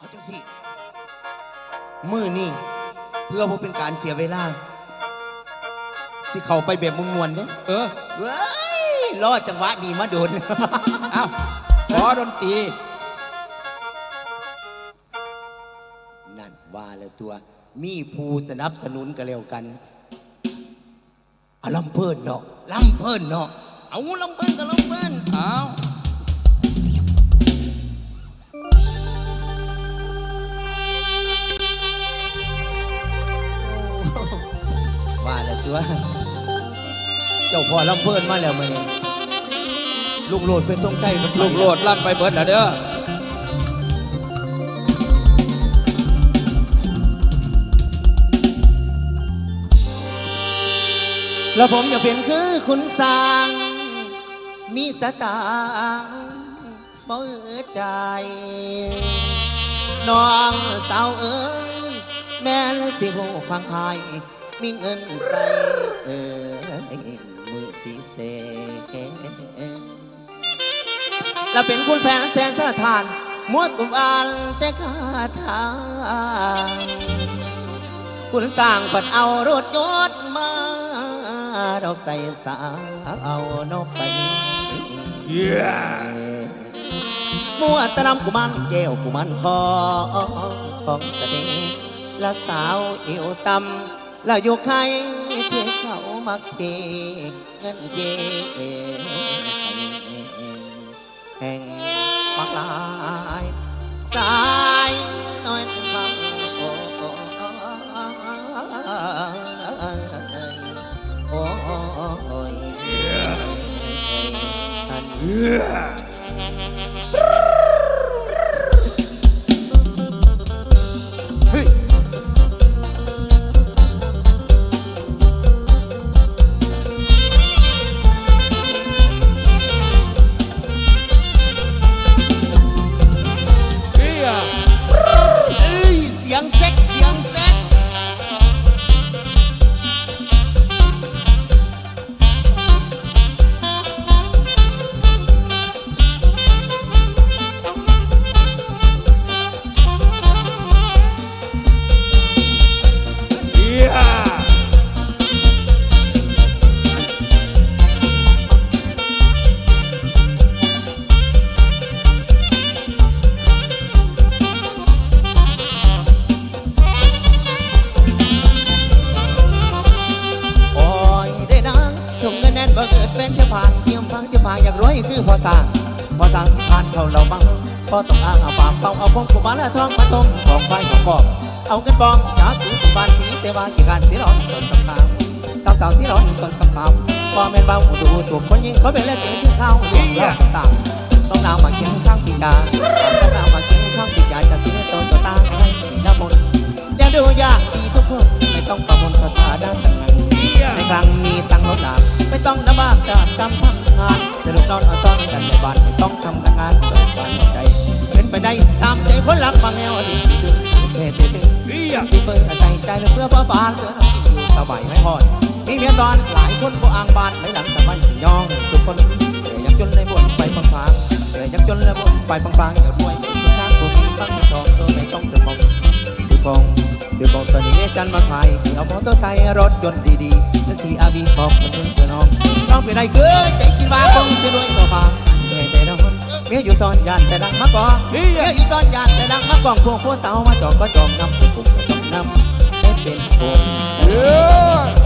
เอาจังสิมือนี่เพื่อบ่เป็นการเสียเวลา สิเข้าไปแบบมวนๆเด้เออ เว้ยรอจังหวะดีมาโดน เอ้าขอดนตรี นั่นว่าแล้วตัว มีผู้สนับสนุนกันแล้วกันอะลำเพิ่นเนาะลำเพิ่นเนาะเอาลำเพิ่นกับลำเพิ่น เอ้า ตัวเจ้าพ่อลำเพิ่นมาแล้วมันลูกโลดเป็นต้องใช้มันลูกโลดล่ำไปเบิดแล้วเด้อแล้วผมจะเป็นคือคุณสร้าง มีสตางค์บ่เอือใจ น้องสาวเอ้ยแม่ละสิหูฟังพายมีเงินใส่เอ้ยมือสีเสแล้วเป็นคุณแผนแสนสะทานมวดกุมอานแต่ขาทางคุณสร้างปัดเอารถยศมาดอกใส่สาวเอานกไปมัวตะนำกุมันแก้วกุมันทองของเสน่ห์และสาวเอวตำและอยู่ใครที่เขา มักเทเงินเยแห่งปักหลายสายน้อยฟังโอ้โอ้โอ้โอ้ยท่ รวยคือพอสร้างพอสร้างผ่านเขาเราบังพอต้องอ้างเอาปากเป่าเอาพงกุมารและทองมาทมของไฟของปอบเอาเงินบองจากถือที่บ้านผีแต่ว่ากี่การที่ร้อนสนสำคัญสาวสาวที่ร้อนสนสำคัญพอแม่นเบาดูถูกคนยิงเขาเป็นเล่นเสียงที่เข้าหลวงรอบต่างต้องนาวมาเคียงข้างปีกาต้องนาวมาเคียงข้างปีกาจะซื้อโตโตตาให้น้ำมนต์อย่าดูยากดีทุกคนไม่ต้องประมวลคาถาด้านต่างในครั้งมีตังค์ลดหลาน ไม่ต้องลำบากจะทำทำงาน สนุกนอนอาซ่อนกันในบ้านไม่ต้องทำงานสนุกวันใจเป็นไปได้ตามใจคนรักบางแนวอดีตที่สุดเท่เท่เท่ที่เฟิร์ใส่ใจเพื่อพ่อบ้านเพื่อองอยู่สบายไม่พอดมีเมียตอนหลายคนบ่อ่างบานไม่หลังสบายสิยองสุขคนเกิดยังจนเลยบ่นไปพังพังเกิดยังจนเลยบ่นไปพังพังอย่ารวยเป็นผู้ายผู้มีบ้างมีทองตัวไม่ต้องเดือดร้อนดูกอง ดูกองสนิทจันมาขายที่เอามอเตอร์ไซค์รถยนต์ดีๆจะสีอาวีบอกคนอื่นเพื่อน้องน้องเป็นไรเกิดใจกินว่าคงจะรวยต่อฟังเมียแต่นอนเมียอยู่ซ่อนยานแต่ดังมากกองเมียอยู่ซ่อนยานแต่ดังมากกองพวกพวกสาวมาจอกก็จองนำพวกพวก็จองนำได้เป็นผม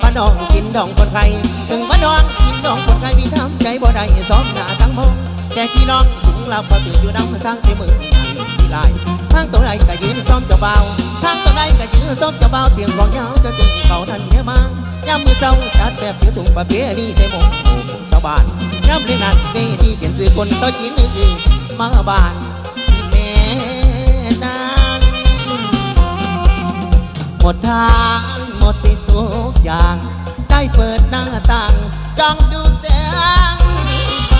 วันน้องวันน้องกินดองคนไข่ถึงวันน้องกินดองคนไข่พี่ทำใจบ่ได้สองหน้าทั้งมองแค่พี่น้องถึงเราพอตื่นอยู่น้ำทางที่มือที่ลายทางตัวใดก็ยืนซ้อมเจ้าเบาทางตัวใดก็ยืนซ้อมเจ้าเบาเตียงของยาวจะถึงเขาทันเนี่ยมายามมือเศร้าจัดแบบเถือถุงประเพณีได้มงชาวบ้านย้ำเล่นนัดเวทีเขียนสื่อคนโตจีนอื่นๆมาบ้านแม่นางหมดทางหมดสิทธิ์ ทุกอย่าง ได้เปิดหน้าต่างจ้องดูแสงไฟ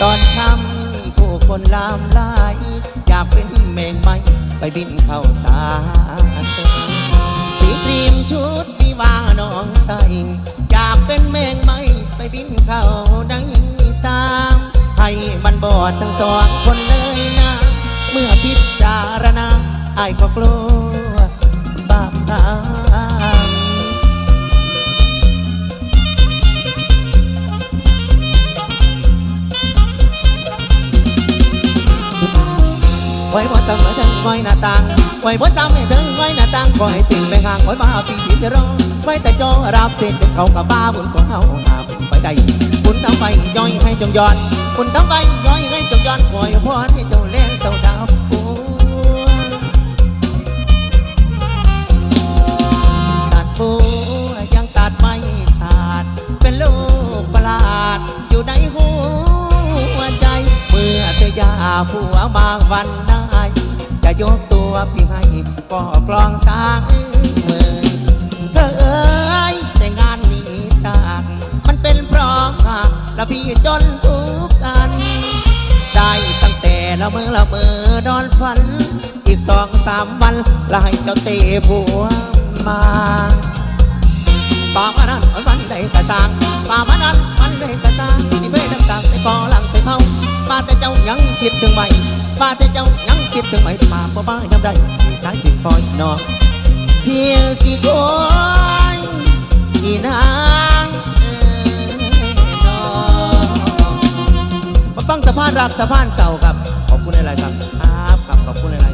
ตอนค่ำผู้คนลามลาย อยากเป็นเมงไม้ไปบินเข้าตา ไว้บ่จำไว้ถึงไว้หน้าต่างไว้บ่จำให้ถึงไว้หน้าต่างคอยติ่งไปห่างไว้มาปีปีจะรอไว้แต่จอรับเสร็จเป็นเขากับบ้าบุญของเขาหาบุญไปได้บุญทำไปย่อยให้จงย้อนบุญทำไปย่อยให้จงย้อนคอยพรให้เจ้าเล่นเสาดาวปูตัดบัวยังตัดไม่ขาด เป็นลูกประหลาดอยู่ในหัวใจ เมื่อเธอยาผัวบางวัน ยกตัวพี่ให้ก็กลองสร้างเมือเธอเอ้ยแต่งานนี้จาก มันเป็นเพราะหักและพี่จนทุกกัน ได้ตั้งแต่ละเมื่อละเมื่อนอนฝัน อีกสองสามวันละให้เจ้าเตะผัวมาป่ามานั้นมันวันใดกระสร้างป่ามานั้นมันใดกระสร้างที่เบ้ดังกลางไปกอหลังไปเผาป่าแต่เจ้ายังคิดถึงไหมป่าแต่เจ้ายัง คิดถึงไหมป่าบ่บ้ายำได้ที่ใช้สิคอยนอนเที่ยสิคอยอีนางเอ๋ยนอมาฟังสะพานรักสะพานเศร้าครับ ขอบคุณอะไรครับครับขอบคุณอะไร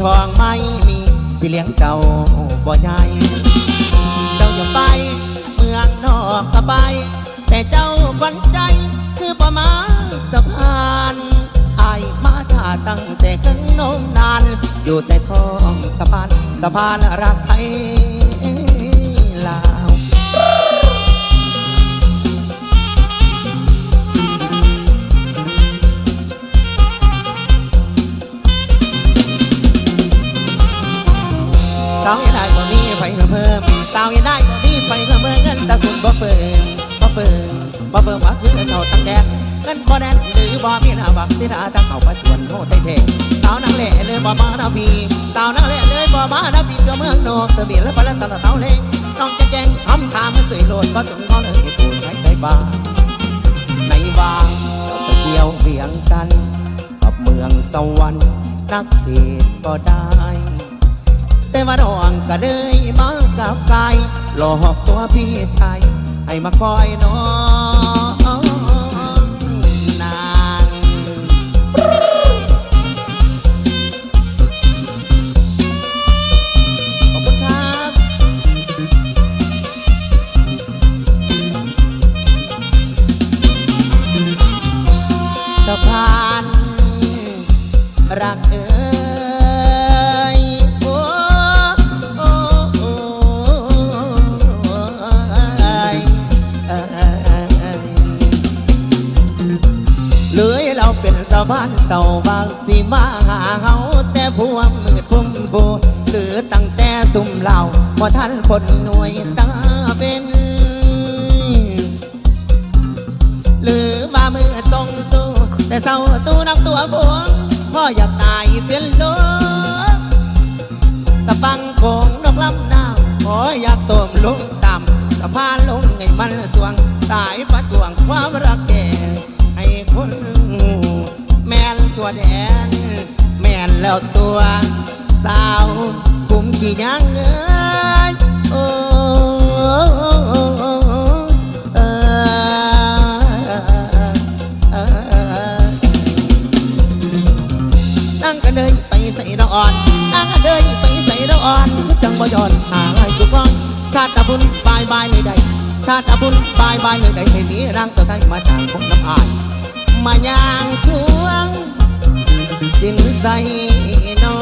ทองไม่มีสิเลี้ยงเจ้าบ่ใหญ่เจ้าอย่าไป เมืองนอกก็ไป แต่เจ้าหวันใจคือประมาณสะพานไอมาถ้าตั้งแต่ข้างนมนนาน อยู่ในท้องสะพานสะพานรักไทย มสาวยังได้บ่มีไฟเพิ่มเงินตะกุนบ่เฟิงบ่เฟิงบ่เฟิงว่าคือเท่าตั้งแดงเงินบ่แน่นหรือบ่มีหน้าบักสิดาตั้งเขาประจวนโหเท่เท่สาวนังเล่เลยบ่มาหน้าพีสาวนังเล่เลยบ่มาหน้าพีตัวเมืองโนอกตบียนและปลาตะเต้าเล่งน้องจะแจงทำทางมันสวยโลดบ่ถึงเขาเลยปูใช้ใจบ้าในบางก็ไปเที่ยวเวียงกันกับเมืองสวรรค์นักเทศก็ได้ แต่ว่าน้องก็เลยมากับกายหลอกตัวพี่ชายให้มาคอยน้องนางขอบคุณครับ สะพานรักเอ่ย เป็นสะพานเต่าบางสิมาหาเฮาแต่พวงมืดพุ่มโบหรือตั้งแต่สุ่มเหล่าพอท่านคนหน่วยตาเป็น หรือว่ามือตรงสู้แต่เศร้าตู้นักตัวบวงพ่ออยากตายเปลี่ยนลกตะฟังโคงดอกลำน้ำขออยากตมลงต่ำสะพานลงให้มันสวงตายประจวงความร กันเลยไปใส่ดอกอ่อนนางกันเลยไปใส่ดอกอ่อนก็จังบ่ยอนหายทุกคนชาติบุญบายบายเลยใดชาติบุญบายบายเลยใดให้มีร่างเจ้าไทยมาจากพงน้ำอายมาย่างทวงสินใส่นอ